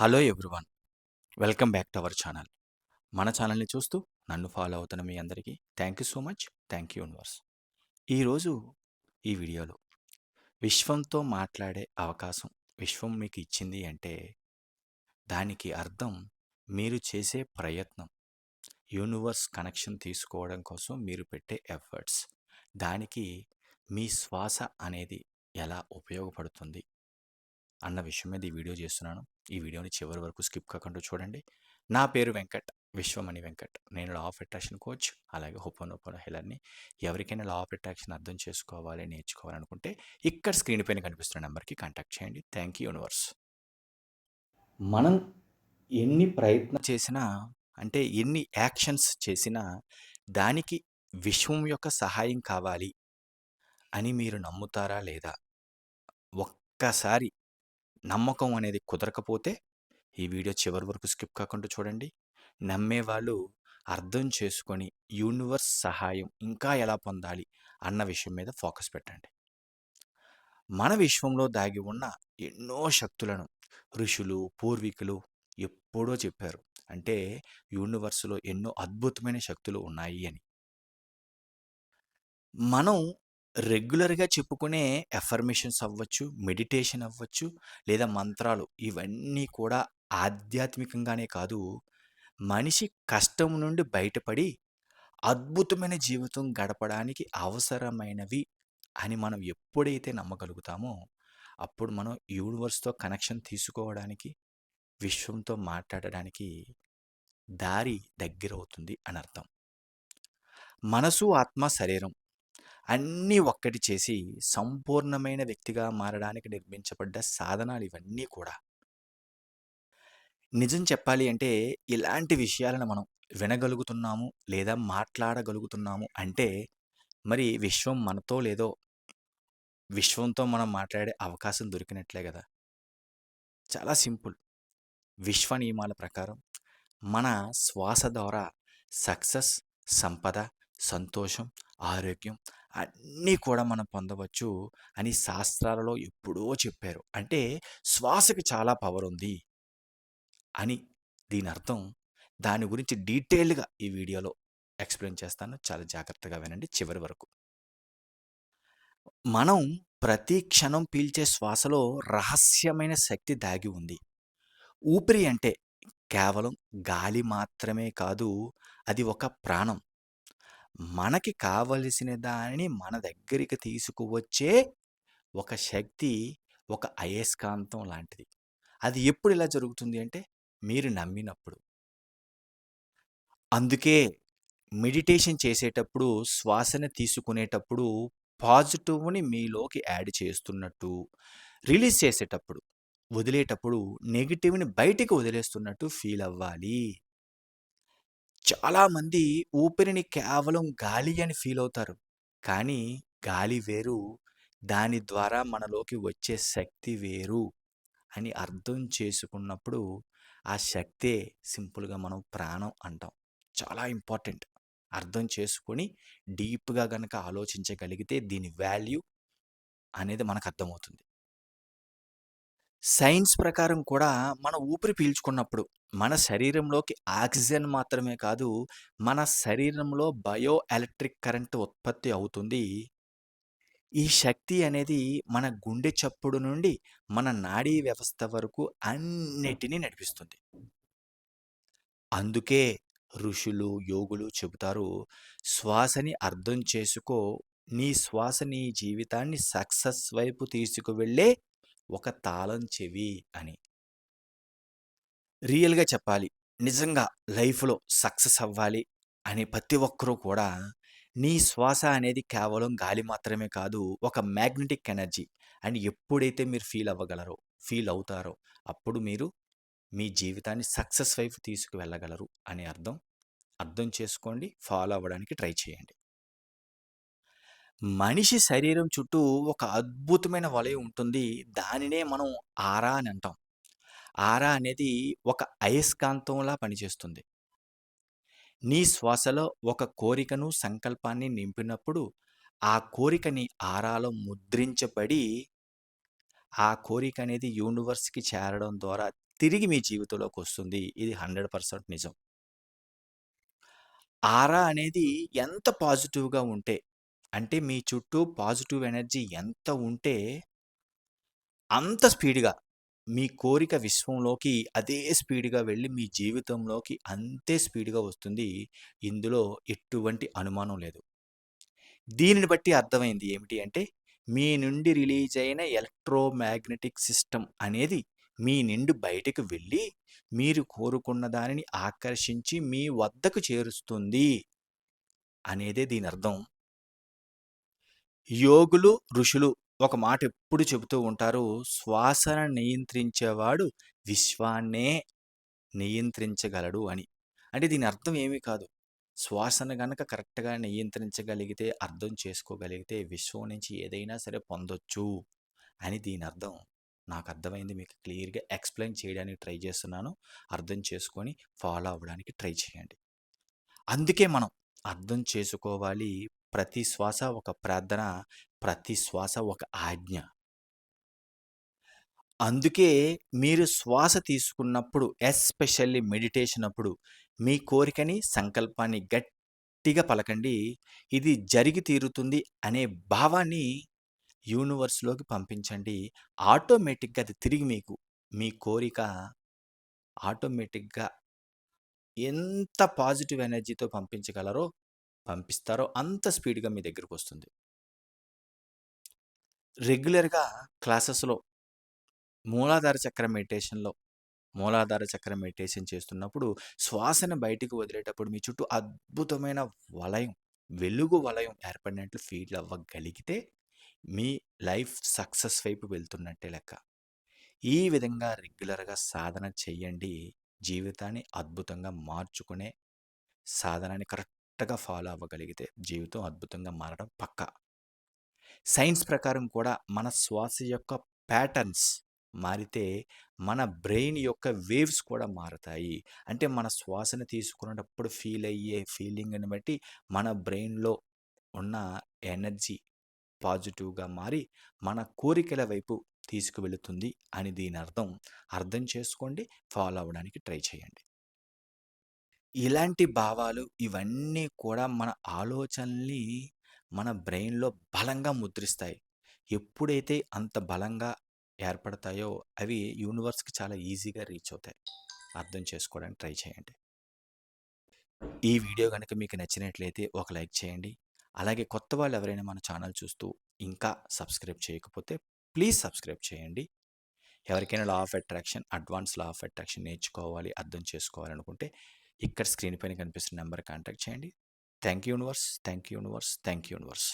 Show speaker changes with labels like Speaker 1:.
Speaker 1: Hello everyone. Welcome back to our channel. మన ఛానల్ని చూస్తూ నన్ను ఫాలో అవుతున్న మీ అందరికీ thank you so much. Thank you universe. ఈరోజు ఈ వీడియోలో విశ్వంతో మాట్లాడే అవకాశం విశ్వం మీకు ఇచ్చింది అంటే దానికి అర్థం మీరు చేసే ప్రయత్నం. యూనివర్స్ కనెక్షన్ తీసుకోవడం కోసం మీరు పెట్టే ఎఫర్ట్స్. దానికి మీ శ్వాస అనేది ఎలా ఉపయోగపడుతుంది? అన్న విషయం మీద ఈ వీడియో చేస్తున్నాను. ఈ వీడియోని చివరి వరకు స్కిప్ కాకుండా చూడండి. నా పేరు వెంకట్ విశ్వమణి వెంకట్. నేను లా ఆఫ్ అట్రాక్షన్ కోచ్ అలాగే హోపన్ ఓపెన్ హెలర్ని ఎవరికైనా లా ఆఫ్ అట్రాక్షన్ అర్థం చేసుకోవాలి నేర్చుకోవాలనుకుంటే ఇక్కడ స్క్రీన్ పైన కనిపిస్తున్న నెంబర్కి కాంటాక్ట్ చేయండి. Thank you universe. మనం ఎన్ని ప్రయత్నం చేసినా అంటే ఎన్ని యాక్షన్స్ చేసినా దానికి విశ్వం యొక్క సహాయం కావాలి అని మీరు నమ్ముతారా లేదా? ఒక్కసారి నమ్మకం అనేది కుదరకపోతే ఈ వీడియో చివరి వరకు స్కిప్ కాకుండా చూడండి. నమ్మేవాళ్ళు అర్థం చేసుకొని యూనివర్స్ సహాయం ఇంకా ఎలా పొందాలి అన్న విషయం మీద ఫోకస్ పెట్టండి. మన విశ్వంలో దాగి ఉన్న ఎన్నో శక్తులను ఋషులు పూర్వీకులు ఎప్పుడో చెప్పారు. అంటే యూనివర్స్లో ఎన్నో అద్భుతమైన శక్తులు ఉన్నాయి అని. మనం రెగ్యులర్‌గా చెప్పుకునే ఎఫర్మేషన్స్ అవ్వచ్చు, మెడిటేషన్ అవ్వచ్చు, లేదా మంత్రాలు ఇవన్నీ కూడా ఆధ్యాత్మికంగానే కాదు, మనిషి కష్టం నుండి బయటపడి అద్భుతమైన జీవితం గడపడానికి అవసరమైనవి అని మనం ఎప్పుడైతే నమ్మగలుగుతామో, అప్పుడు మనం యూనివర్స్‌తో కనెక్షన్ తీసుకోవడానికి, విశ్వంతో మాట్లాడడానికి దారి దగ్గరవుతుంది అర్థం మనసు, ఆత్మ, శరీరం అన్నీ ఒక్కటి చేసి సంపూర్ణమైన వ్యక్తిగా మారడానికి నిర్మించబడ్డ సాధనాలు ఇవన్నీ కూడా. నిజం చెప్పాలి అంటే ఇలాంటి విషయాలను మనం వినగలుగుతున్నాము లేదా మాట్లాడగలుగుతున్నాము అంటే మరి విశ్వం మనతో లేదో విశ్వంతో మనం మాట్లాడే అవకాశం దొరికినట్లే కదా చాలా సింపుల్. విశ్వ నియమాల ప్రకారం మన శ్వాస ద్వారా సక్సెస్, సంపద, సంతోషం, ఆరోగ్యం అన్నీ కూడా మనం పొందవచ్చు అని శాస్త్రాలలో ఎప్పుడో చెప్పారు. అంటే శ్వాసకి చాలా పవర్ ఉంది. అని దీని అర్థం దాని గురించి డీటెయిల్డ్‌గా ఈ వీడియోలో ఎక్స్‌ప్లెయిన్ చేస్తాను. చాలా జాగ్రత్తగా వినండి చివరి వరకు. మనం ప్రతి క్షణం పీల్చే శ్వాసలో రహస్యమైన శక్తి దాగి ఉంది. ఊపిరి అంటే కేవలం గాలి మాత్రమే కాదు, అది ఒక ప్రాణం. మనకి కావలసిన దానిని మన దగ్గరికి తీసుకువచ్చే ఒక శక్తి, ఒక అయస్కాంతం లాంటిది. అది ఎప్పుడు ఇలా జరుగుతుంది అంటే మీరు నమ్మినప్పుడు. అందుకే మెడిటేషన్ చేసేటప్పుడు, శ్వాసని తీసుకునేటప్పుడు పాజిటివ్‌ని మీలోకి యాడ్ చేస్తున్నట్టు, రిలీజ్ చేసేటప్పుడు, వదిలేటప్పుడు నెగిటివ్ని బయటికి వదిలేస్తున్నట్టు ఫీల్ అవ్వాలి. చాలామంది ఊపిరిని కేవలం గాలి అని ఫీల్ అవుతారు. కానీ గాలి వేరు, దాని ద్వారా మనలోకి వచ్చే శక్తి వేరు అని అర్థం చేసుకున్నప్పుడు ఆ శక్తే సింపుల్‌గా మనం ప్రాణం అంటాం. చాలా ఇంపార్టెంట్. అర్థం చేసుకొని డీప్‌గా గనక ఆలోచించగలిగితే దీని వాల్యూ అనేది మనకు అర్థమవుతుంది. సైన్స్ ప్రకారం కూడా మన ఊపిరి పీల్చుకున్నప్పుడు మన శరీరంలోకి ఆక్సిజన్ మాత్రమే కాదు, మన శరీరంలో బయో ఎలక్ట్రిక్ కరెంట్ ఉత్పత్తి అవుతుంది. ఈ శక్తి అనేది మన గుండె చప్పుడు నుండి మన నాడీ వ్యవస్థ వరకు అన్నిటిని నడిపిస్తుంది. అందుకే ఋషులు, యోగులు చెబుతారు, శ్వాసని అర్థం చేసుకో, నీ శ్వాస నీ జీవితాన్ని సక్సెస్ వైపు తీసుకువెళ్ళే ఒక తాళం చెవి అని. రియల్‌గా చెప్పాలి. నిజంగా లైఫ్‌లో సక్సెస్ అవ్వాలి అని ప్రతి ఒక్కరూ కూడా నీ శ్వాస అనేది కేవలం గాలి మాత్రమే కాదు, ఒక మ్యాగ్నెటిక్ ఎనర్జీ అని ఎప్పుడైతే మీరు ఫీల్ అవ్వగలరో, ఫీల్ అవుతారో, అప్పుడు మీరు మీ జీవితాన్ని సక్సెస్ వైపు తీసుకువెళ్ళగలరు అని అర్థం. అర్థం చేసుకోండి. ఫాలో అవ్వడానికి ట్రై చేయండి. మనిషి శరీరం చుట్టూ ఒక అద్భుతమైన వలయం ఉంటుంది. దానినే మనం ఆరా అని అంటాం. ఆరా అనేది ఒక అయస్కాంతంలా పనిచేస్తుంది. నీ శ్వాసలో ఒక కోరికను, సంకల్పాన్ని నింపినప్పుడు, ఆ కోరికని ఆరాలో ముద్రించబడి ఆ కోరిక అనేది యూనివర్స్‌కి చేరడం ద్వారా తిరిగి మీ జీవితంలోకి వస్తుంది ఇది హండ్రెడ్ పర్సెంట్ నిజం ఆరా అనేది ఎంత పాజిటివ్గా ఉంటే అంటే మీ చుట్టూ పాజిటివ్ ఎనర్జీ ఎంత ఉంటే అంత స్పీడ్గా మీ కోరిక విశ్వంలోకి అదే స్పీడ్గా వెళ్ళి మీ జీవితంలోకి అంతే స్పీడ్గా వస్తుంది. ఇందులో ఎటువంటి అనుమానం లేదు. దీనిని బట్టి అర్థమైంది ఏమిటి అంటే మీ నుండి రిలీజ్ అయిన ఎలక్ట్రోమాగ్నెటిక్ సిస్టమ్ అనేది మీ నుండి బయటకు వెళ్ళి మీరు కోరుకున్న దానిని ఆకర్షించి మీ వద్దకు చేరుస్తుంది అనేదే దీని అర్థం. యోగులు ఋషులు ఒక మాట ఎప్పుడు చెబుతూ ఉంటారు శ్వాసను నియంత్రించేవాడు విశ్వాన్నే నియంత్రించగలడు అని. అంటే దీని అర్థం ఏమీ కాదు. శ్వాసను గనక కరెక్ట్గా నియంత్రించగలిగితే అర్థం చేసుకోగలిగితే విశ్వం నుంచి ఏదైనా సరే పొందొచ్చు అని దీని అర్థం. నాకు అర్థమైంది మీకు క్లియర్గా ఎక్స్ప్లెయిన్ చేయడానికి ట్రై చేస్తున్నాను. అర్థం చేసుకొని ఫాలో అవ్వడానికి ట్రై చేయండి. అందుకే మనం అర్థం చేసుకోవాలి ప్రతి శ్వాస ఒక ప్రార్థన ప్రతి శ్వాస ఒక ఆజ్ఞ. అందుకే మీరు శ్వాస తీసుకున్నప్పుడు ఎస్పెషల్లీ మెడిటేషన్ అప్పుడు మీ కోరికని సంకల్పాన్ని గట్టిగా పలకండి. ఇది జరిగి తీరుతుంది అనే భావాన్ని యూనివర్స్లోకి పంపించండి. ఆటోమేటిక్గా అది తిరిగి మీకు మీ కోరిక ఆటోమేటిక్గా ఎంత పాజిటివ్ ఎనర్జీతో పంపించగలరో పంపిస్తారో అంత స్పీడ్గా మీ దగ్గరకు వస్తుంది రెగ్యులర్గా క్లాసెస్లో మూలాధార చక్ర మెడిటేషన్లో మూలాధార చక్ర మెడిటేషన్ చేస్తున్నప్పుడు శ్వాసను బయటికి వదిలేటప్పుడు మీ చుట్టూ అద్భుతమైన వలయం వెలుగు వలయం ఏర్పడినట్లు ఫీల్ అవ్వగలిగితే మీ లైఫ్ సక్సెస్ వైపు వెళ్తున్నట్టే లెక్క. ఈ విధంగా రెగ్యులర్గా సాధన చేయండి జీవితాన్ని అద్భుతంగా మార్చుకునే సాధనాన్ని కరెక్ట్ కరెక్ట్గా ఫాలో అవ్వగలిగితే జీవితం అద్భుతంగా మారడం పక్కా. సైన్స్ ప్రకారం కూడా మన శ్వాస యొక్క ప్యాటర్న్స్ మారితే మన బ్రెయిన్ యొక్క వేవ్స్ కూడా మారుతాయి. అంటే మన శ్వాసను తీసుకునేటప్పుడు ఫీల్ అయ్యే ఫీలింగ్ని బట్టి మన బ్రెయిన్లో ఉన్న ఎనర్జీ పాజిటివ్గా మారి మన కోరికల వైపు తీసుకువెళుతుంది అని దీని అర్థం. అర్థం చేసుకోండి ఫాలో అవ్వడానికి ట్రై చేయండి. ఇలాంటి భావాలు ఇవన్నీ కూడా మన ఆలోచనల్ని మన బ్రెయిన్లో బలంగా ముద్రిస్తాయి. ఎప్పుడైతే అంత బలంగా ఏర్పడతాయో అవి యూనివర్స్కి చాలా ఈజీగా రీచ్ అవుతాయి. అర్థం చేసుకోవడానికి ట్రై చేయండి. ఈ వీడియో కనుక మీకు నచ్చినట్లయితే ఒక లైక్ చేయండి. అలాగే కొత్త వాళ్ళు ఎవరైనా మన ఛానల్ చూస్తూ ఇంకా సబ్స్క్రైబ్ చేయకపోతే ప్లీజ్ సబ్స్క్రైబ్ చేయండి. ఎవరికైనా law of attraction advance law of attraction నేర్చుకోవాలి అర్థం చేసుకోవాలనుకుంటే ఇక్కడ స్క్రీన్ పైన కనిపిస్తున్న నెంబర్ కాంటాక్ట్ చేయండి. Thank you universe thank you universe thank you universe.